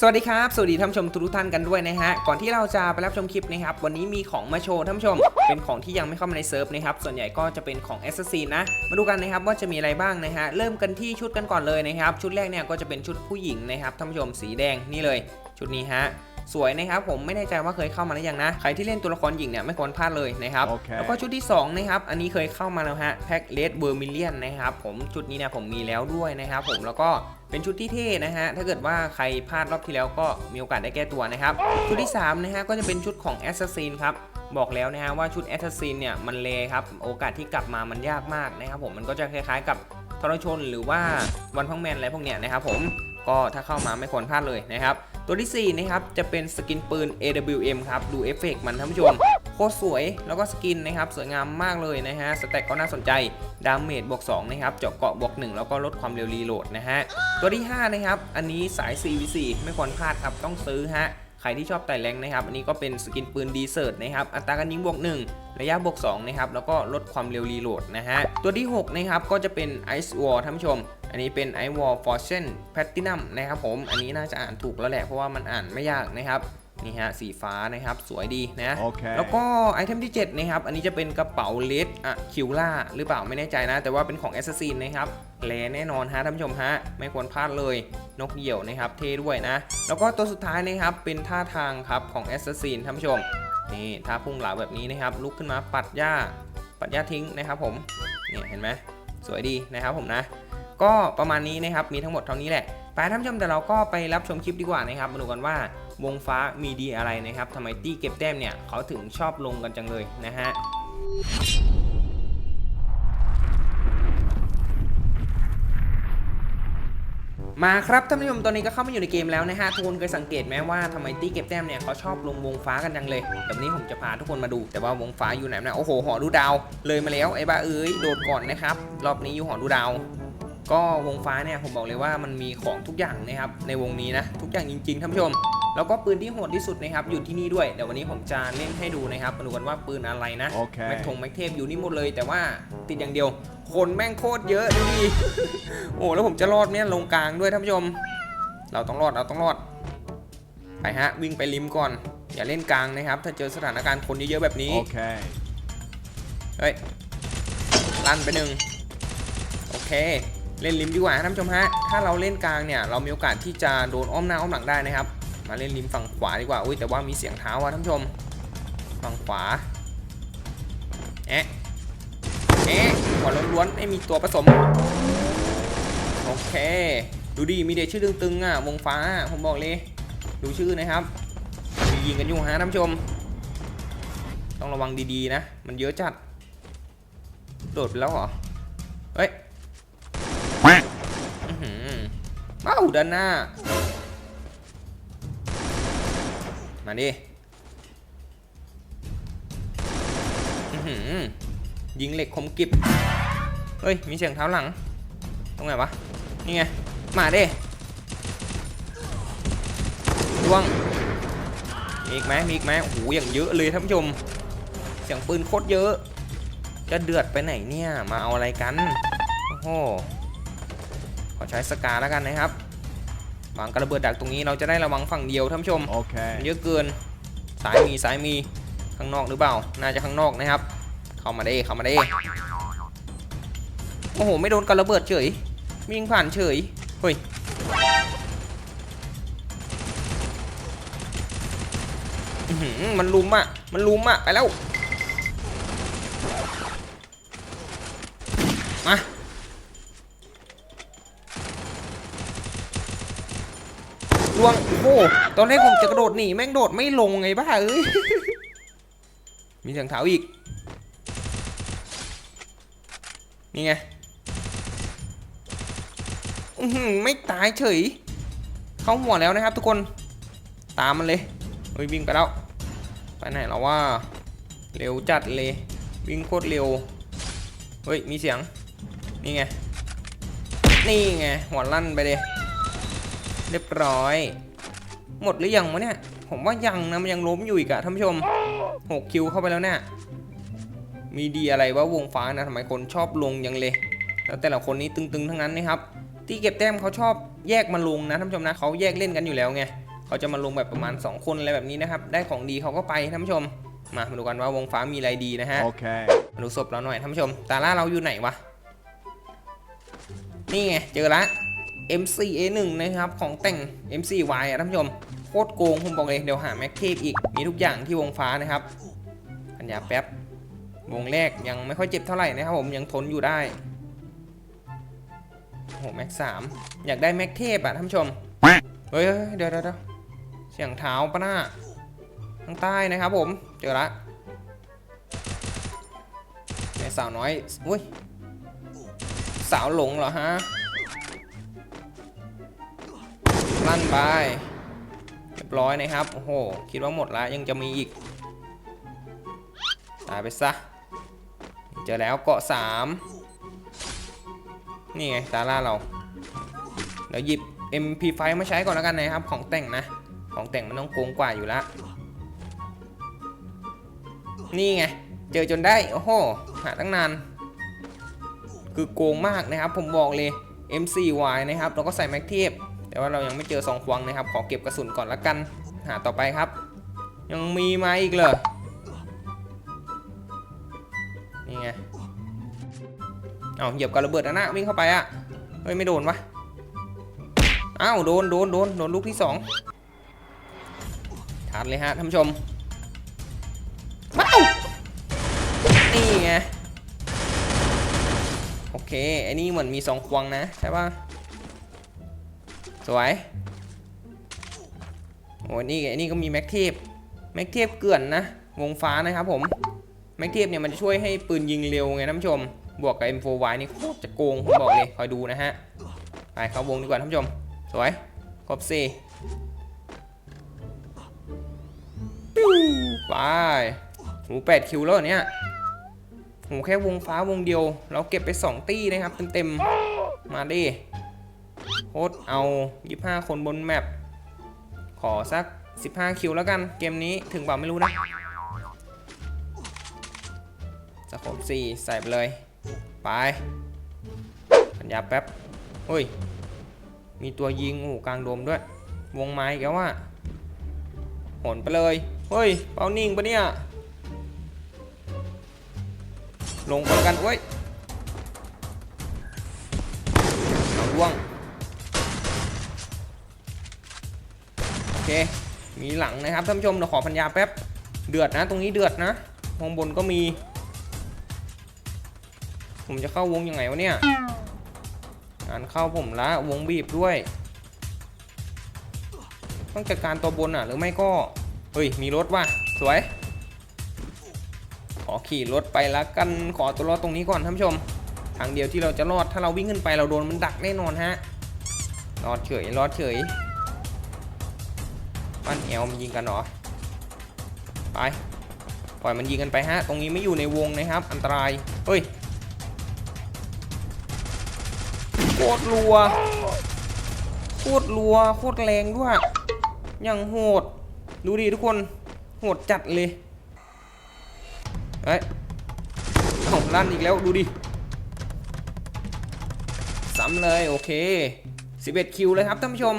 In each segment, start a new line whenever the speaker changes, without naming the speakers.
สวัสดีครับ สวัสดีท่านชมทุกท่านกันด้วยนะฮะ ก่อนที่เราจะไปรับชมคลิปนะครับ วันนี้มีของมาโชว์ท่านชม เป็นของที่ยังไม่เข้ามาในเซิร์ฟนะครับ ส่วนใหญ่ก็จะเป็นของ s s a s s i n นะ มาดูกันนะครับว่าจะมีอะไรบ้างนะฮะ เริ่มกันที่ชุดกันก่อนเลยนะครับ ชุดแรกเนี่ยก็จะเป็นชุดผู้หญิงนะครับท่านชมสีแดงนี่เลย ชุดนี้ฮะ สวยนะครับผมไม่แน่ใจว่าเคยเข้ามาหรือยังนะ ใครที่เล่นตัวละครหญิงเนี่ยไม่ควรพลาดเลยนะครับ
โอเค
แล้วก็ชุดที่สองนะครับอันนี้เคยเข้ามาแล้วฮะแพ็กเลดเบอร์มิเลียนนะครับผมชุดนี้เนี่ยผมมีแล้วด้วยนะครับผมแล้วก็เป็นชุดที่เท่นะฮะ ถ้าเกิดว่าใครพลาดรอบที่แล้วก็มีโอกาสได้แก้ตัวนะครับ ชุดที่ 3 นะฮะ ก็จะเป็นชุดของ Assassin ครับ บอกแล้วนะฮะว่าชุด Assassin เนี่ยมันเลครับ โอกาสที่กลับมามันยากมากนะครับผม มันก็จะคล้ายๆกับทรชนหรือว่าวันพังแมนอะไรพวกเนี้ยนะครับผม ก็ถ้าเข้ามาไม่ควรพลาดเลยนะครับ ตัวที่ 4 นะครับ จะเป็นสกินปืน AWM ครับ ดูเอฟเฟกต์มันท่านผู้ชม โคตรสวยแล้วก็สกินนะครับ สวยงามมากเลยนะฮะ สแต็กก็น่าสนใจ ดาเมจบวก2นะครับ เจาะเกาะบวก1แล้วก็ลดความเร็วรีโหลดนะฮะ ตัวที่ 5 นะครับ อันนี้สาย CVC ไม่ควรพลาดครับ ต้องซื้อฮะ ครที่ชอบไต่แรงนะครับ อันนี้ก็เป็นสกินปืนดีเซิร์ตนะครับ อัตราการยิงบวก 1 ระยะบวก2นะครับ แล้วก็ลดความเร็วรีโหลดนะฮะ ตัวที่ 6 นะครับ ก็จะเป็น Ice Wall ท่านผู้ชม อันนี้เป็น Ice Wall Fortune Platinum นะครับผม อันนี้น่าจะอ่านถูกแล้วแหละ เพราะว่ามันอ่านไม่ยากนะครับ นี่ฮะสีฟ้านะครับสวยดีนะ
โอเค
แล้วก็ไอเทมที่7นะครับอันนี้จะเป็นกระเป๋าเลดอะคิวล่าหรือเปล่าไม่แน่ใจนะ แต่ว่าเป็นของแอสซัสซินนะครับแลแน่นอนฮะท่านผู้ชมฮะไม่ควรพลาดเลยนกเหยี่ยวนะครับเท่ด้วยนะ แล้วก็ตัวสุดท้ายนะครับเป็นท่าทางครับของแอสซัสซินท่านผู้ชมนี่ท่าพุ่งเหลาแบบนี้นะครับลุกขึ้นมาปัดหญ้า ปัดหญ้าทิ้งนะครับผมเนี่ยเห็นไหมสวยดีนะครับผมนะ ก็ประมาณนี้นะครับมีทั้งหมดเท่านี้แหละ ไปท่านผู้ชมแต่เราก็ไปรับชมคลิปดีกว่านะครับมาดูกันว่าวงฟ้ามีดีอะไรนะครับทำไมตี้เก็บแต้มเนี่ยเขาถึงชอบลงกันจังเลยนะฮะมาครับท่านผู้ชมตอนนี้ก็เข้ามาอยู่ในเกมแล้วนะฮะทุกคนเคยสังเกตไหมว่าทำไมตี้เก็บแต้มเนี่ยเขาชอบลงวงฟ้ากันจังเลยแบบนี้ผมจะพาทุกคนมาดูแต่ว่าวงฟ้าอยู่ไหนนะโอ้โหหอดูดาว เลยมาแล้วไอ้บ้าเอ้ยโดดก่อนนะครับรอบนี้อยู่หอดูดาว ก็วงฟ้าเนี่ยผมบอกเลยว่ามันมีของทุกอย่างนะครับในวงนี้นะทุกอย่างจริงๆท่านผู้ชม แล้วก็ปืนที่โหดที่สุดนะครับอยู่ที่นี่ด้วยเดี๋ยววันนี้ผมจะเล่นให้ดูนะครับมาดูกันว่าปืนอะไรนะ
โอเค
แม็กทงแม็กเทพอยู่นี่หมดเลย แต่ว่าติดอย่างเดียว คนแม่งโคตรเยอะดูดิโอ้แล้วผมจะรอดเนี่ยลงกลางด้วยท่านผู้ชม เราต้องรอดเราต้องรอดไปฮะวิ่งไปริมก่อน อย่าเล่นกลางนะครับ ถ้าเจอสถานการณ์คนเยอะๆแบบนี้
Okay.
เฮ้ยลั่นไปหนึ่งโอเค เล่นริมดีกว่าท่านผู้ชมฮะ ถ้าเราเล่นกลางเนี่ยเรามีโอกาสที่จะโดนอ้อมหน้าอ้อมหลังได้นะครับ มาเล่นริมฝั่งขวาดีกว่า อุ้ยแต่ว่ามีเสียงเท้าว่ะท่านผู้ชม ฝั่งขวาแอะแอะหัวล้วนๆไม่มีตัวผสม โอเค ดูดิมีเด็กชื่อตึงๆอะ วงฟ้า ผมบอกเลย ดูชื่อนะครับ มียิงกันอยู่ฮะท่านผู้ชม ต้องระวังดีๆนะ มันเยอะจัด โดดไปแล้วเหรอ เอ้าด้านหน้า มาดิยิงเหล็กคมกิบเฮ้ย มีเสียงเท้าหลัง ตรงไหนวะ นี่ไง มาดิล่วง มีอีกไหมมีอีกไหมโอ้โห อย่างเยอะเลยท่านผู้ชม เสียงปืนโคตรเยอะ จะเดือดไปไหนเนี่ย มาเอาอะไรกัน โอ้โห อใช้สกาแล้วกันนะครับวางกระเบิดดักตรงนี้เราจะได้ระวังฝั่งเดียวท่านผู้ชม
Okay.
เยอะเกินสายมีสายมีข้างนอกหรือเปล่า น่าจะข้างนอกนะครับ เข้ามาได้เข้ามาได้โอ้โหไม่โดนกระเบิดเฉยวิ่งผ่านเฉยเฮ้ยอื้อหือมันลุมอะ มันลุมอะ ไปแล้ว มา วงโอ้โหตอนแรกผมจะกระโดดหนีแม่งโดดไม่ลงไงบ้าเอ้ยมีเสียงเท้าอีก นี่ไงอือหือไม่ตายเฉย เข้าหัวแล้วนะครับทุกคนตามมันเลยเฮ้ยวิ่งไปแล้วไปไหนแล้วว่าเร็วจัดเลยวิ่งโคตรเร็วเฮ้ยมีเสียงนี่ไงนี่ไงหัวลั่นไปเลย เรียบร้อย หมดหรือยังวะเนี่ย ผมว่ายังนะมันยังล้มอยู่อีกอะท่านผู้ชม6คิวเข้าไปแล้วเนี่ยมีดีอะไรว่าวงฟ้านะทำไมคนชอบลงยังเลย แล้วแต่ละคนนี้ตึงๆทั้งนั้นนะครับ ที่เก็บแต้มเขาชอบแยกมาลงนะท่านผู้ชมนะเขาแยกเล่นกันอยู่แล้วไงเขาจะมาลงแบบประมาณ 2 คนอะไรแบบนี้นะครับ ได้ของดีเขาก็ไปท่านผู้ชม มามาดูกันว่าวงฟ้ามีอะไรดีนะฮะ
Okay.
มาดูศพเราหน่อยท่านผู้ชม ตาล่าเราอยู่ไหนวะนี่ไงเจอละ M4A1 นะครับของแต่ง M4Y อะท่านผู้ชมโคตรโกงผมบอกเลยเดี๋ยวหาแม็กเทปอีกมีทุกอย่างที่วงฟ้านะครับปัญญาแป๊บวงแรกยังไม่ค่อยเจ็บเท่าไหร่นะครับผมยังทนอยู่ได้โอ้โหแม็กสามอยากได้แม็กเทปอะท่านผู้ชมเฮ้ยเดี๋ยวเดี๋ยวเสียงเท้าปะหน้าทางใต้นะครับผมเจอละไอ้สาวน้อยอุ้ยสาวหลงเหรอฮะ นไปเรียบร้อยนะครับ โอ้โห คิดว่าหมดแล้วยังจะมีอีก ตายไปซะ เจอแล้วเกาะสามนี่ไงตาล่าเรา เดี๋ยวหยิบ MP5 มาใช้ก่อนแล้วกันนะครับ ของแต่งนะ ของแต่งมันต้องโกงกว่าอยู่ล้วนี่ไง เจอจนได้ โอ้โห หาตั้งนาน คือโกงมากนะครับ ผมบอกเลย M4Y นะครับเราก็ใส่แม็กเทียบ แต่ว่าเรายังไม่เจอสองควงนะครับ ขอเก็บกระสุนก่อนละกัน หาต่อไปครับ ยังมีมาอีกเหรอ นี่ไง เอาเหยียบกับระเบิดนะนะวิ่งเข้าไปอะเฮ้ยไม่โดนวะอ้าวโดนโดนโดนโดนลูกที่สองทัดเลยฮะท่านผู้ชมว้าวนี่ไง โอเคไอ้นี่เหมือนมีสองควงนะ ใช่ป่ะ สวยโอ้ยนี่ไอ้นี่ก็มีแม็กเทปแม็กเทปเกลื่อนนะวงฟ้านะครับผมแม็กเทปเนี่ยมันจะช่วยให้ปืนยิงเร็วไงท่านผู้ชม บวกกับ M4Y นี่โคตรจะโกงผมบอกเลยคอยดูนะฮะไปเข้าวงดีกว่าท่านผู้ชม สวยครบสี่ปิ้วไปหูแปดคิวแล้วเหรอเนี่ยหูแค่วงฟ้าวงเดียว เราเก็บไป 2 ตี้นะครับเต็มๆมาดิ โคตรเอา 25 คนบนแมปขอสัก 15 คิวแล้วกัน เกมนี้ถึงเปล่าไม่รู้นะจะครบ4ใส่ไปเลย ไปปัญญาแป๊บเฮ้ย มีตัวยิงโอ้โหกลางโดมด้วย วงไม้แกว่าหนไปเลย เฮ้ย เป้านิ่งปะเนี่ย ลงไปแล้วกันเว้ยเอาล่วง เค มีหลังนะครับท่านผู้ชมเดี๋ยวขอพัญญาแป๊บ เดือดนะ ตรงนี้เดือดนะวงบนก็มี ผมจะเข้าวงยังไงวะเนี่ยงานเข้าผมละวงบีบด้วย ต้องจัดการตัวบนอะ หรือไม่ก็ เฮ้ย มีรถว่ะ สวย ขอขี่รถไปละกัน ขอตัวรอดตรงนี้ก่อนท่านผู้ชม ทางเดียวที่เราจะรอด ถ้าเราวิ่งขึ้นไปเราโดนมันดักแน่นอนฮะ รอดเฉย รอดเฉย บ้นแอลมันยิงกันเหรอ ไป ปล่อยมันยิงกันไปฮะ ตรงนี้ไม่อยู่ในวงนะครับ อันตราย เฮ้ย โคตรรัว โคตรรัว โคตรแรงด้วยยังโหด ดูดิทุกคน โหดจัดเลย เฮ้ยเอาลั่นอีกแล้วดูดิ ซ้ำเลยโอเค 11 คิวเลยครับท่านผู้ชม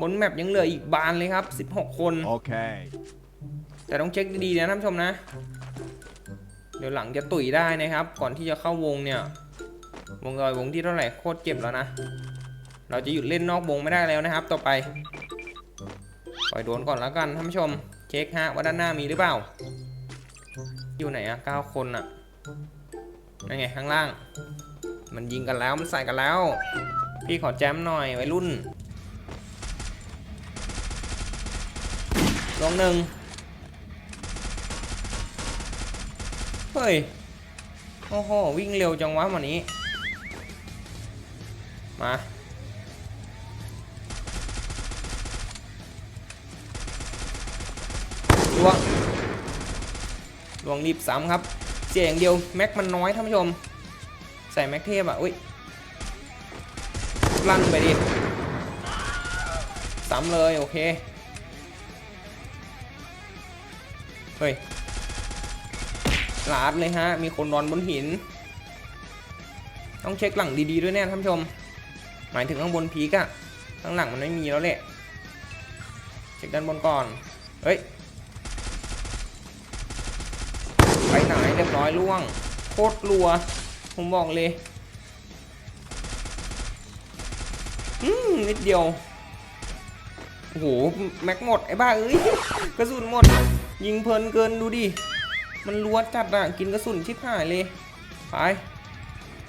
บนแมปยังเหลืออีกบานเลยครับ 16 คน
Okay.
แต่ต้องเช็คดีๆนะท่านผู้ชมนะ เดี๋ยวหลังจะตุ๋ยได้นะครับ ก่อนที่จะเข้าวงเนี่ย วงลอยวงที่เท่าไหร่โคตรเจ็บแล้วนะ เราจะหยุดเล่นนอกวงไม่ได้แล้วนะครับ ต่อไป ปล่อยโดนก่อนแล้วกันท่านผู้ชม เช็คฮะว่าด้านหน้ามีหรือเปล่า อยู่ไหนอะ9คนอะนั่นไงข้างล่าง มันยิงกันแล้วมันใส่กันแล้ว พี่ขอแจมหน่อยไว้รุ่น ลงหนึ่งเฮ้ย โอ้โห วิ่งเร็วจังวะวันนี้ มาลวงลวงรีบซ้ำครับ เสียอย่างเดียว แม็กมันน้อยท่านผู้ชม ใส่แม็กเทพอะ อุ้ยลั่นไปดิซ้ำเลย โอเค ฮ้ยลาดเลยฮะ มีคนนอนบนหิน ต้องเช็คหลังดีๆด้วยแน่ท่านผู้ชม หมายถึงข้างบนพีกอะข้างหลังมันไม่มีแล้วแหละเช็คด้านบนก่อน เฮ้ย ไปไหนเรียบร้อยล่วง โคตรรัว ผมบอกเลย อืมนิดเดียว โอ้โห แม็กหมด ไอ้บ้าเอ้ย กระสุนหมด ยิงเพลินเกินดูดิ มันรัวจัดอะกินกระสุนชิบหายเลย ไป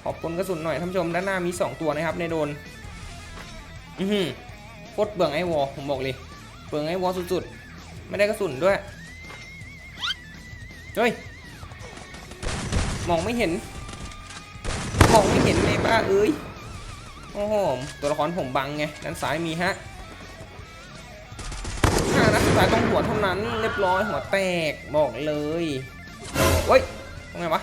ขอบคุณกระสุนหน่อยท่านผู้ชมด้านหน้ามี 2 ตัวนะครับในโดน อือหือโคตรเบื่องไอ้วอผมบอกเลย เบื่องไอ้วอสุดๆ ไม่ได้กระสุนด้วย เฮ้ย มองไม่เห็น มองไม่เห็นเลยบ้าเอ้ย โอ้โห ตัวละครผมบังไง ด้านซ้ายมีฮะ สายต้องหัวเท่านั้นเรียบร้อยหัวแตกบอกเลยเฮ้ยตรงไหนวะ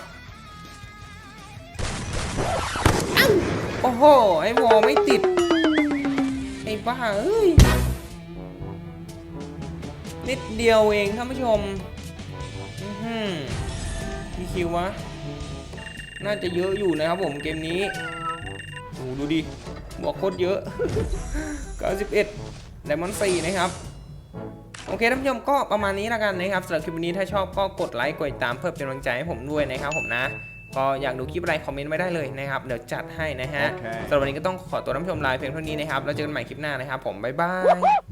โอ้โห ไอ้วอลไม่ติด ไอ้บ้าเอ้ย นิดเดียวเองท่านผู้ชมอือหือกี่คิววะ น่าจะเยอะอยู่นะครับผมเกมนี้โอ้โหดูดิบวกโคตรเยอะ 91 ไดมอนด์4นะครับ โอเคท่านผู้ชมก็ประมาณนี้แล้วกันนะครับสำหรับคลิปวันนี้ถ้าชอบก็กดไลค์กดติดตามเพื่อเป็นกำลังใจให้ผมด้วยนะครับผมนะก็อยากดูคลิปอะไรคอมเมนต์ไว้ได้เลยนะครับ เดี๋ยวจัดให้นะฮะ
โอเค
สำหรับวันนี้ก็ต้องขอตัวท่านผู้ชมลาเพียงเท่านี้นะครับ แล้วเจอกันใหม่คลิปหน้านะครับผม บ๊ายบาย